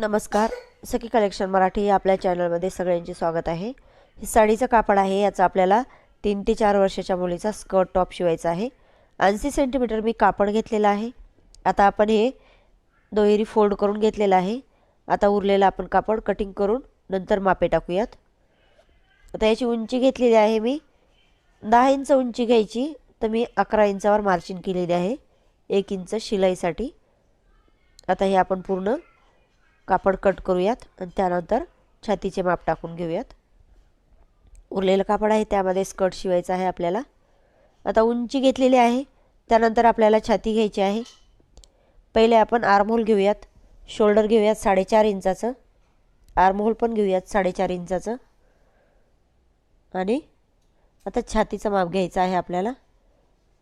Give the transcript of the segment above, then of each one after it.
नमस्कार. सखी कलेक्शन मराठी या आपल्या चॅनलमध्ये सगळ्यांचे स्वागत आहे. हे साडीचं कापड आहे. याचा आपल्याला तीन ते चार वर्षाच्या मुलीचा स्कर्ट टॉप शिवायचा आहे. ऐंशी सेंटीमीटर मी कापड घेतलेलं आहे. आता आपण हे दोहेरी फोल्ड करून घेतलेलं आहे. आता उरलेलं आपण कापड कटिंग करून नंतर मापे टाकूयात. आता याची उंची घेतलेली आहे मी. दहा इंच उंची घ्यायची. तर मी अकरा इंचावर मार्चिंग केलेली आहे. एक इंच शिलाईसाठी. आता हे आपण पूर्ण कापड कट करूयात आणि त्यानंतर छातीचे माप टाकून घेऊयात. उरलेलं कापड आहे त्यामध्ये स्कर्ट शिवायचं आहे आपल्याला. आता उंची घेतलेली आहे त्यानंतर आपल्याला छाती घ्यायची आहे. पहिले आपण आर्महोल घेऊयात शोल्डर घेऊयात साडेचार इंचाचं. आर्महोल पण घेऊयात साडेचार इंचाचं. आणि आता छातीचं माप घ्यायचं आहे आपल्याला.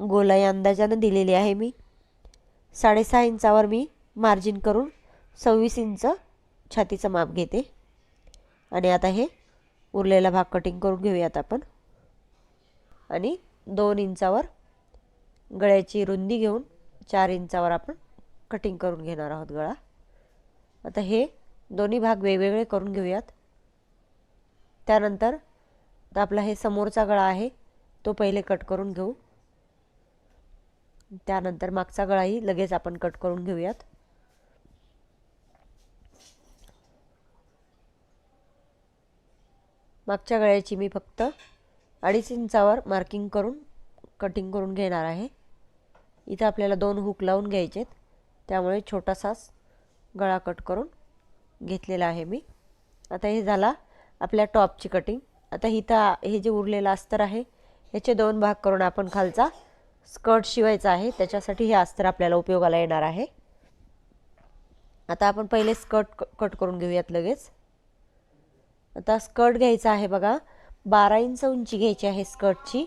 गोलाई अंदाजानं दिलेली आहे मी. साडेसहा इंचावर मी मार्जिन करून सव्वीस इंच छातीचं माप घेते. आणि आता हे उरलेला भाग कटिंग करून घेऊयात आपण. आणि दोन इंचावर गळ्याची रुंदी घेऊन चार इंचावर आपण कटिंग करून घेणार आहोत गळा. आता हे दोन्ही भाग वेगवेगळे करून घेऊयात. त्यानंतर आपला हे समोरचा गळा आहे तो पहिले कट करून घेऊ. त्यानंतर मागचा गळाही लगेच आपण कट करून घेऊयात. मागच्या गळ्याची मी फक्त अडीच इंचावर मार्किंग करून कटिंग करून घेणार आहे. इथं आपल्याला दोन हुक लावून घ्यायचे त्यामुळे छोटासाच गळा कट करून घेतलेला आहे मी. आता हे झाला आपल्या टॉपची कटिंग आता इथं हे जे उरलेलं अस्तर आहे ह्याचे दोन भाग करून आपण खालचा स्कर्ट शिवायचा आहे. त्याच्यासाठी हे अस्तर आपल्याला उपयोगाला येणार आहे. आता आपण पहिले स्कर्ट कट करून घेऊयात लगेच. आता स्कर्ट घ्यायचा आहे बघा. बारा इंच उंची घ्यायची आहे स्कर्टची.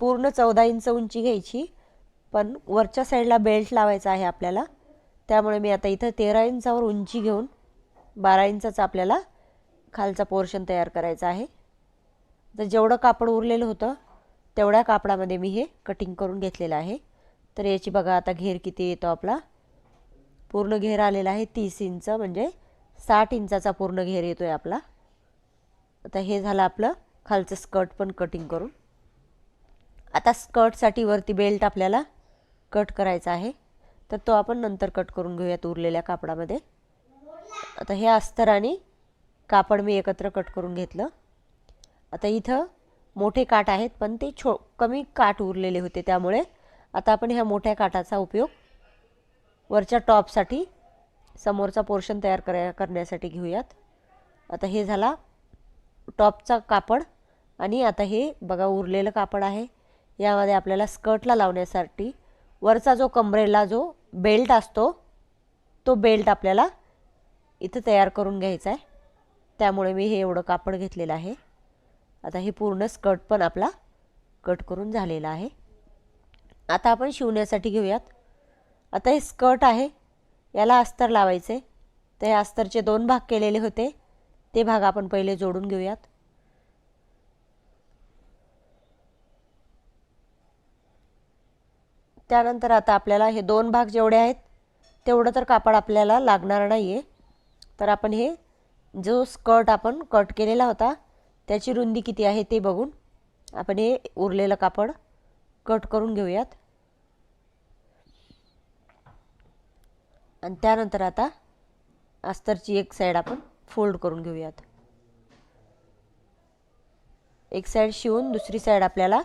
पूर्ण चौदा इंच उंची घ्यायची. पण वरच्या साईडला बेल्ट लावायचा आहे आपल्याला. त्यामुळे मी आता इथं तेरा इंचावर उंची घेऊन बारा इंचाचा आपल्याला खालचा पोर्शन तयार करायचा आहे. तर जेवढं कापड उरलेलं होतं तेवढ्या कापडामध्ये मी हे कटिंग करून घेतलेलं आहे. तर याची बघा आता घेर किती येतो आपला. पूर्ण घेर आलेला आहे तीस इंच म्हणजे साठ इंचाचा पूर्ण घेर येतो आहे आपला. आता हे झालं आपलं खालचं स्कर्ट पण कटिंग करून. आता स्कर्टसाठी वरती बेल्ट आपल्याला कट करायचा आहे. तर तो आपण नंतर कट करून घेऊयात उरलेल्या कापडामध्ये. आता हे अस्तर आणि कापड मी एकत्र कट करून घेतलं. आता इथं मोठे काठ आहेत पण ते छो कमी काठ उरलेले होते त्यामुळे आता आपण ह्या मोठ्या काठाचा उपयोग वरच्या टॉपसाठी समोरचा पोर्शन तयार करा करण्यासाठी घेऊयात. आता हे झाला टॉपचा कापड आणि आता हे बघा उरलेलं कापड आहे. यामध्ये आपल्याला स्कर्टला लावण्यासाठी वरचा जो कमरेला जो बेल्ट असतो तो बेल्ट आपल्याला इथं तयार करून घ्यायचा आहे. त्यामुळे मी हे एवढं कापड घेतलेलं आहे. आता हे पूर्ण स्कर्ट पण आपला कट करून झालेला आहे. आता आपण शिवण्यासाठी घेऊयात. आता हे स्कर्ट आहे. याला अस्तर लावायचे. तर हे अस्तरचे दोन भाग केलेले होते. ते भाग आपण पहिले जोडून घेऊयात. त्यानंतर आता आपल्याला हे दोन भाग जेवढे आहेत तेवढं तर कापड आपल्याला लागणार नाही आहे तर आपण हे जो स्कर्ट आपण कट केलेला होता त्याची रुंदी किती आहे ते बघून आपण हे उरलेलं कापड कट करून घेऊयात. आणि त्यानंतर आता अस्तरची एक साईड आपण फोल्ड करून घेऊयात. एक साईड शिवून दुसरी साईड आपल्याला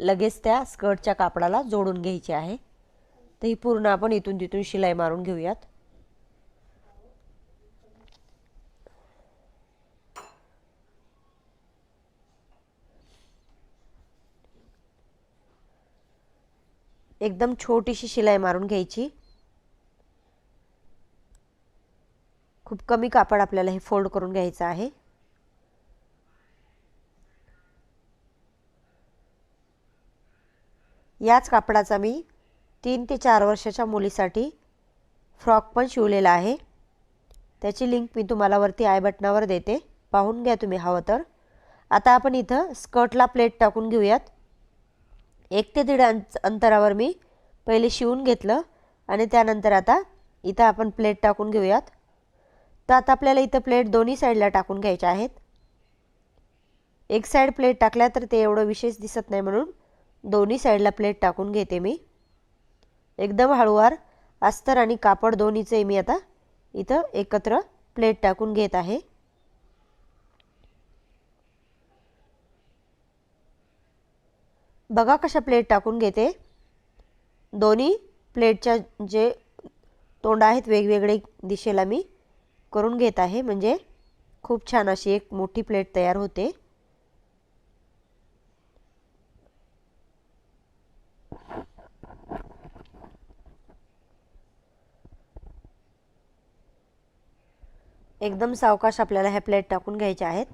लगेच त्या स्कर्टच्या कापडाला जोडून घ्यायची आहे. तर ही पूर्ण आपण इथून तिथून शिलाई मारून घेऊयात. एकदम छोटीशी शिलाई मारून घ्यायची. खूप कमी कापड आपल्याला हे फोल्ड करून घ्यायचं आहे. याच कापडाचा मी तीन ते चार वर्षाच्या मुलीसाठी फ्रॉक पण शिवलेला आहे. त्याची लिंक मी तुम्हाला वरती आय बटनावर देते. पाहून घ्या तुम्ही हवं तर. आता आपण इथं स्कर्टला प्लेट टाकून घेऊयात. एक ते दीड अंत अंतरावर मी पहिले शिवून घेतलं आणि त्यानंतर आता इथं आपण प्लेट टाकून घेऊयात. तर आता आपल्याला इथं प्लेट दोन्ही साईडला टाकून घ्यायच्या आहेत. एक साईड प्लेट टाकल्या तर ते एवढं विशेष दिसत नाही म्हणून दोन्ही साईडला प्लेट टाकून घेते मी. एकदम हळूवार अस्तर आणि कापड दोन्हीचे मी आता इथं एकत्र प्लेट टाकून घेत आहे. बघा कशा प्लेट टाकून घेते. दोन्ही प्लेटच्या जे तोंड आहेत वेगवेगळे दिशेला मी. करून घेत आहे. म्हणजे खूप छान अशी एक मोठी प्लेट तयार होते. एकदम सावकाश आपल्याला ह्या प्लेट टाकून घ्यायच्या आहेत.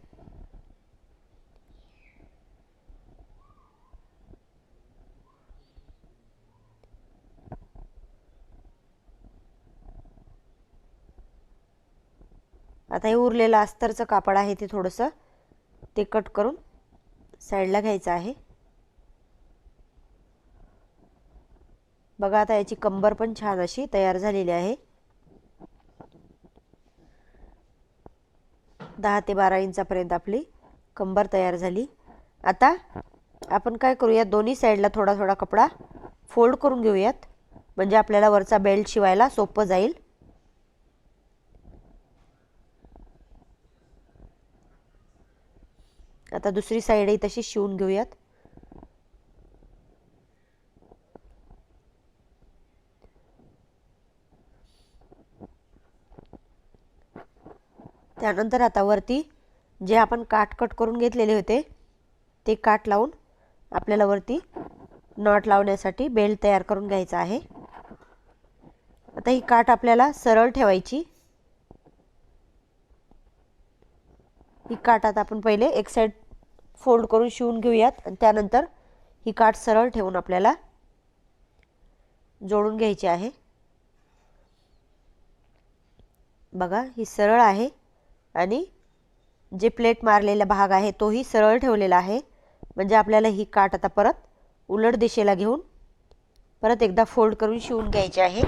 आता हे उरलेलं अस्तरचं कापड आहे ते थोडंसं. ते कट करून साईडला घ्यायचं आहे. बघा आता याची कंबर पण छान अशी तयार झालेली आहे. दहा ते बारा इंचापर्यंत आपली कंबर तयार झाली. आता आपण काय करूयात? दोन्ही साईडला थोडा थोडा कपडा फोल्ड करून घेऊयात. म्हणजे आपल्याला वरचा बेल्ट शिवायला सोपं जाईल. आता दुसरी साईडही तशी शिवून घेऊयात. त्यानंतर आता वरती जे आपण काट कट करून घेतलेले होते ते काट लावून आपल्याला वरती नॉट लावण्यासाठी बेल्ट तयार करून घ्यायचा आहे. आता ही काट आपल्याला सरळ ठेवायची. ही काठ आता आपण पहिले एक साईड फोल्ड करून शिवून घेऊयात. आणि त्यानंतर ही काठ सरळ ठेवून आपल्याला जोडून घ्यायची आहे. बघा ही सरळ आहे आणि जे प्लेट मारलेला भाग आहे तोही सरळ ठेवलेला आहे. म्हणजे आपल्याला ही काठ आता परत उलट दिशेला घेऊन परत एकदा फोल्ड करून शिवून घ्यायची आहे.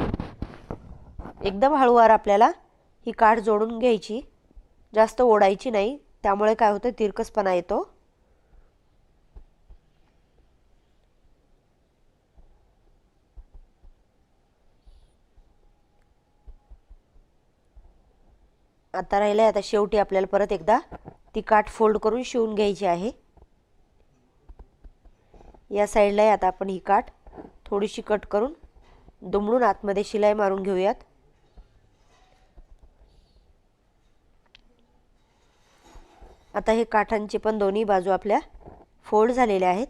एकदम हळूवार आपल्याला ही काठ जोडून घ्यायची. जास्त ओढायची नाही. त्यामुळे काय होतं तिरकसपणा येतो. आता राहिलं आता शेवटी आपल्याला परत एकदा ती काठ फोल्ड करून शिवून घ्यायची आहे. या साईडला आता आपण ही काठ थोडीशी कट करून दुमडून आतमध्ये शिलाई मारून घेऊयात. आता हे काठांची पण दोन्ही बाजू आपल्या फोल्ड झालेल्या आहेत.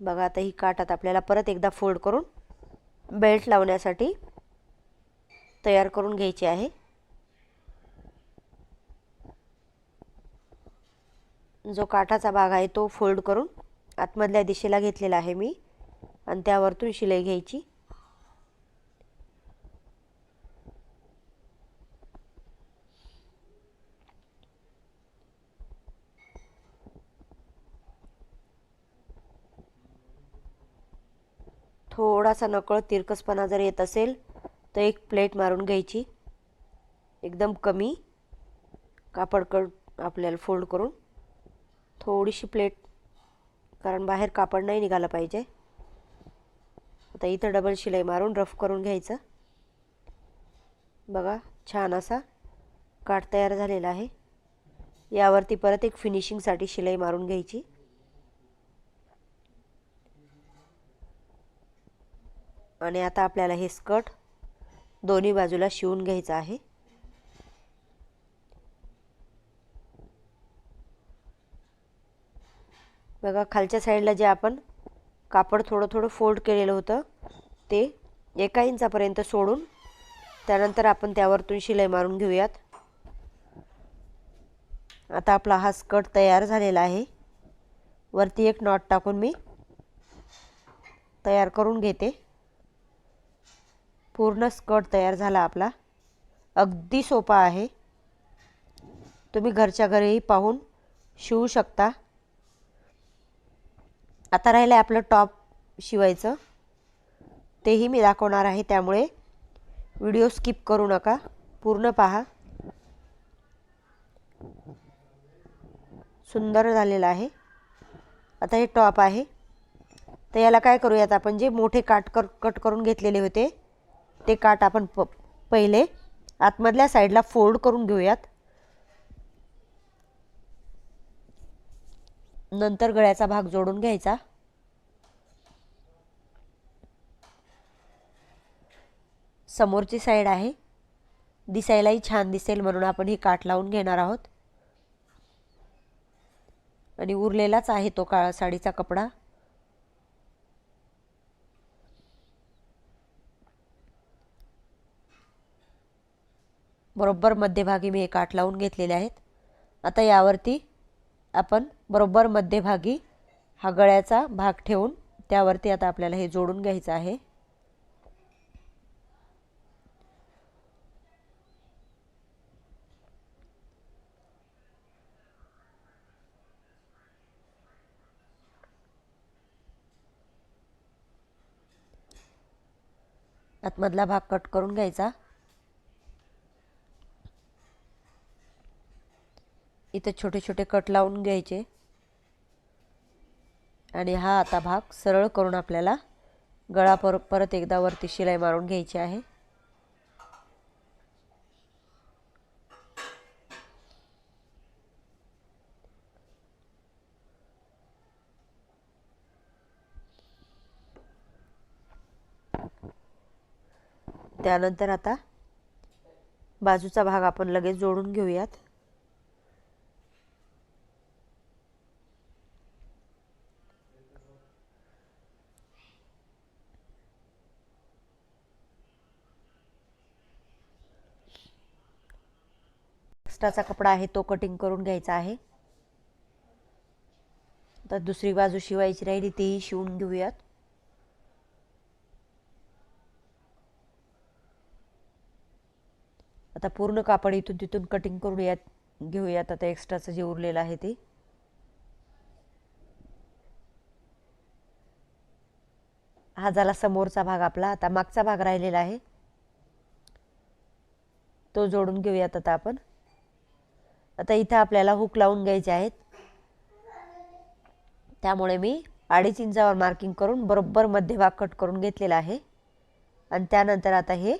बघा आता ही काठात आपल्याला परत एकदा फोल्ड करून बेल्ट लावण्यासाठी तयार करून घ्यायची आहे. जो काठाचा भाग आहे तो फोल्ड करून आतमधल्या दिशेला घेतलेला आहे मी. आणि त्यावरतून शिलाई घ्यायची. थोडासा नकळ तिरकसपणा जर येत असेल तर एक प्लेट मारून घ्यायची. एकदम कमी कापड कट आपल्याला फोल्ड करून थोडीशी प्लेट कारण बाहेर कापड नाही निघालं पाहिजे. आता इथं डबल शिलाई मारून रफ करून घ्यायचं. बघा छान असा काठ तयार झालेला आहे. यावरती परत एक फिनिशिंगसाठी शिलाई मारून घ्यायची. आणि आता आपल्याला हे स्कर्ट दोन्ही बाजूला शिवून घ्यायचं आहे. बघा खालच्या साईडला जे आपण कापड थोडं थोडं फोल्ड केलेलं होतं ते एका इंचापर्यंत सोडून त्यानंतर आपण त्यावरतून शिलाई मारून घेऊयात. आता आपला हा स्कर्ट तयार झालेला आहे. वरती एक नॉट टाकून मी तयार करून घेते. पूर्ण स्कर्ट तयार झाला आपला. अगदी सोपा आहे. तुम्ही घरच्या घरीही पाहून शिवू शकता. आता राहिलं आहे आपलं टॉप शिवायचं. तेही मी दाखवणार आहे त्यामुळे व्हिडिओ स्किप करू नका. पूर्ण पहा. सुंदर झालेलं आहे. आता हे टॉप आहे. तर याला काय करूयात आपण? जे मोठे काट कर कट करून घेतलेले होते. ते काट आपण प पहिले आतमधल्या साईडला फोल्ड करून घेऊयात. नंतर गळ्याचा भाग जोडून घ्यायचा. समोरची साईड आहे. दिसायलाही छान दिसेल म्हणून आपण ही काठ लावून घेणार आहोत. आणि उरलेलाच आहे तो काळा साडीचा कपडा. बरोबर मध्यभागी मी हे काठ लावून घेतलेले आहेत. आता यावरती आपण बरोबर मध्यभागी हा गळ्याचा भाग ठेवून त्यावरती आता आपल्याला हे जोडून घ्यायचं आहे. आतमधला भाग कट करून घ्यायचा. इथं छोटे छोटे कट लावून घ्यायचे. आणि हा आता भाग सरळ करून आपल्याला गळा पर परत एकदा वरती शिलाई मारून घ्यायची आहे. त्यानंतर आता बाजूचा भाग आपण लगेच जोडून घेऊयात. एक्स्ट्राचा कपडा आहे तो कटिंग करून घ्यायचा आहे. तर दुसरी बाजू शिवायची राहिली तीही शिवून घेऊयात. आता पूर्ण कापड इथून तिथून कटिंग करून यात घेऊयात. आता एक्स्ट्राचं जे उरलेलं आहे ते. हा झाला समोरचा भाग आपला. आता मागचा भाग राहिलेला आहे. तो जोडून घेऊयात आता आपण. आता इथं आपल्याला हुक लावून घ्यायचे आहेत. त्यामुळे मी अडीच इंचावर मार्किंग करून बरोबर मध्यभाग कट करून घेतलेला आहे. आणि त्यानंतर आता हे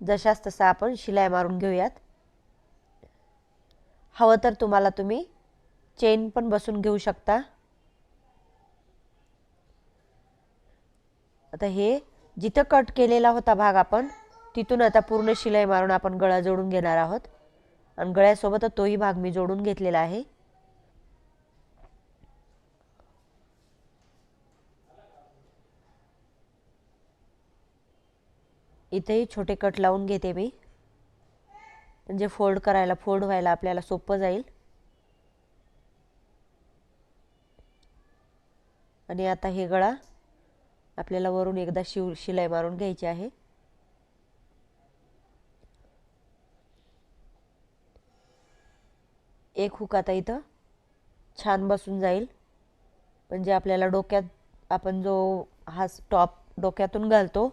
जशाच तसा आपण शिलाई मारून घेऊयात. हवं तर तुम्हाला तुम्ही चेन पण बसून घेऊ शकता. आता हे जिथं कट केलेला होता भाग आपण तिथून आता पूर्ण शिलाई मारून आपण गळा जोडून घेणार आहोत. आणि गळ्यासोबत तोही भाग मी जोडून घेतलेला आहे. इथेही छोटे कट लावून घेते मी. म्हणजे फोल्ड करायला फोल्ड व्हायला आपल्याला सोपं जाईल. आणि आता हे गळा आपल्याला वरून एकदा शिव शिलाई मारून घ्यायची आहे. एक हुक आता इथं. छान बसून जाईल. म्हणजे आपल्याला डोक्यात आपण जो हा टॉप डोक्यातून घालतो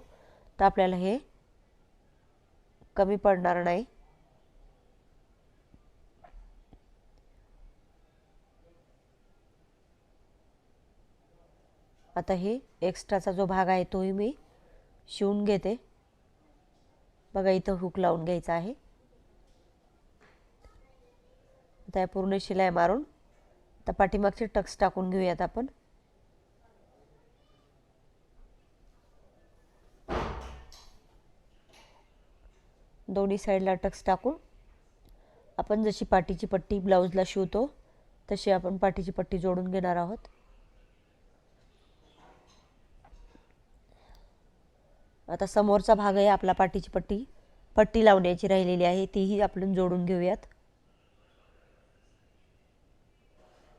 तर आपल्याला हे कमी पडणार नाही. आता हे एक्स्ट्राचा जो भाग आहे तोही मी शिवून घेते. बघा इथं हुक लावून घ्यायचा आहे. आता पूर्ण शिलाई मारून आता पाठीमागचे टक्स टाकून घेऊयात आपण. दोन्ही साईडला टक्स टाकून आपण जशी पाठीची पट्टी ब्लाऊजला शिवतो तशी आपण पाठीची पट्टी जोडून घेणार आहोत. आता समोरचा भाग आहे आपला पाठीची पट्टी. पट्टी लावण्याची राहिलेली आहे तीही आपण जोडून घेऊयात.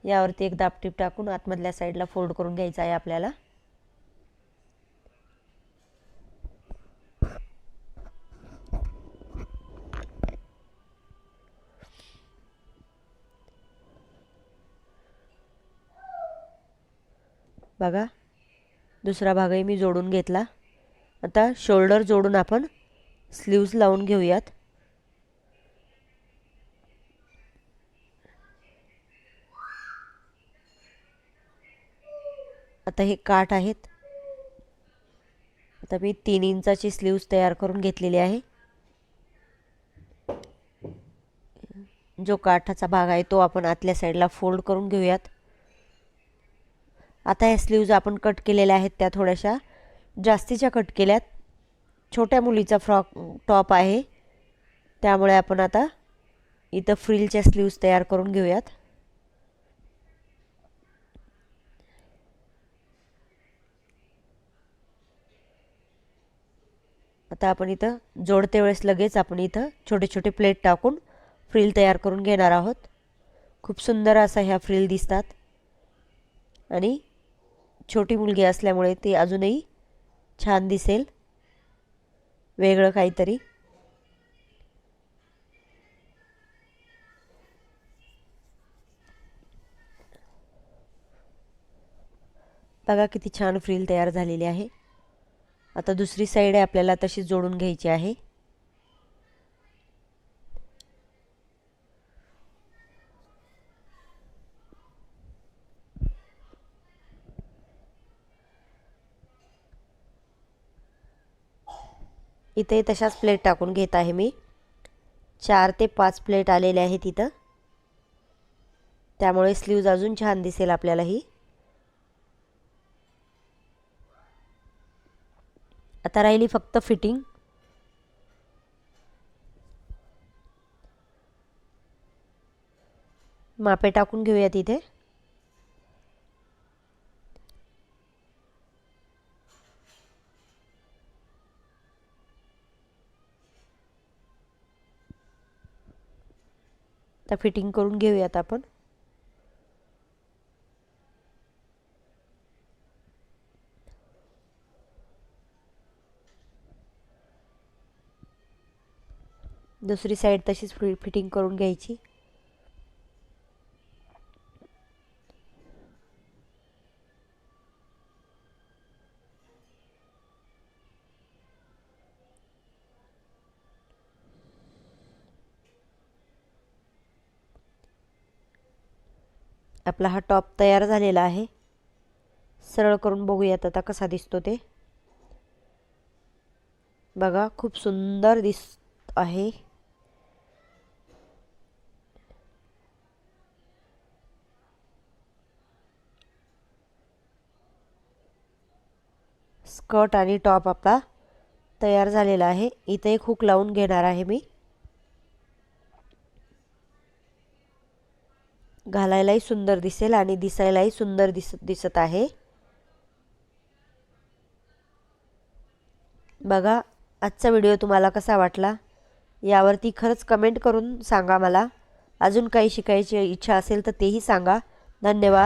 यावरती एक दापटीप टाकून आतमधल्या साईडला फोल्ड करून घ्यायचा आहे आपल्याला. बघा दुसरा भागही मी जोडून घेतला. आता शोल्डर जोडून आपण स्लीव्ज लावून घेऊयात. आता हे काठ आहेत. आता मी तीन इंचाची स्लीव्ज तयार करून घेतलेली आहे. जो काठाचा भाग आहे तो आपण आतल्या साईडला फोल्ड करून घेऊयात. आता ह्या स्लीव्ज आपण कट केलेल्या आहेत त्या थोड्याशा. जास्तीच्या कट केल्यात. छोट्या मुलीचा फ्रॉक टॉप आहे. त्यामुळे आपण आता इथं फ्रिलच्या स्लीव्ज तयार करून घेऊयात. आता आपण इथं जोडते वेळेस लगेच आपण इथं छोटे छोटे प्लेट टाकून फ्रिल तयार करून घेणार आहोत. खूप सुंदर असा ह्या फ्रिल दिसतात. आणि छोटी मुलगी असल्यामुळे ती अजूनही छान दिसेल. वेगळं काहीतरी. बघा किती छान फ्रिल तयार झालेली आहे. आता दुसरी साईड आहे आपल्याला तशी जोडून घ्यायची आहे. इथे तशाच प्लेट टाकून घेत आहे मी. चार ते पाच प्लेट आलेले आहेत इथं. त्यामुळे स्लीव्ज अजून छान दिसेल आपल्याला ही आता राहिली फक्त फिटिंग. मापे टाकून घेऊया तिथे. आता फिटिंग करून घेऊयात आपण. दुसरी साईड तशीच फिटिंग करून घ्यायची. आपला हा टॉप तयार झालेला आहे. सरळ करून बघूयात आता कसा दिसतो ते. बघा खूप सुंदर दिस आहे. स्कर्ट आणि टॉप आपला तयार झालेला आहे. इथे एक हुक लावून घेणार आहे मी. घालायलाही सुंदर दिसेल आणि दिसायलाही सुंदर दिस दिसत आहे. बघा आजचा व्हिडिओ तुम्हाला कसा वाटला? यावरती खरंच कमेंट करून सांगा मला. अजून काही शिकायची इच्छा असेल तर तेही सांगा. धन्यवाद.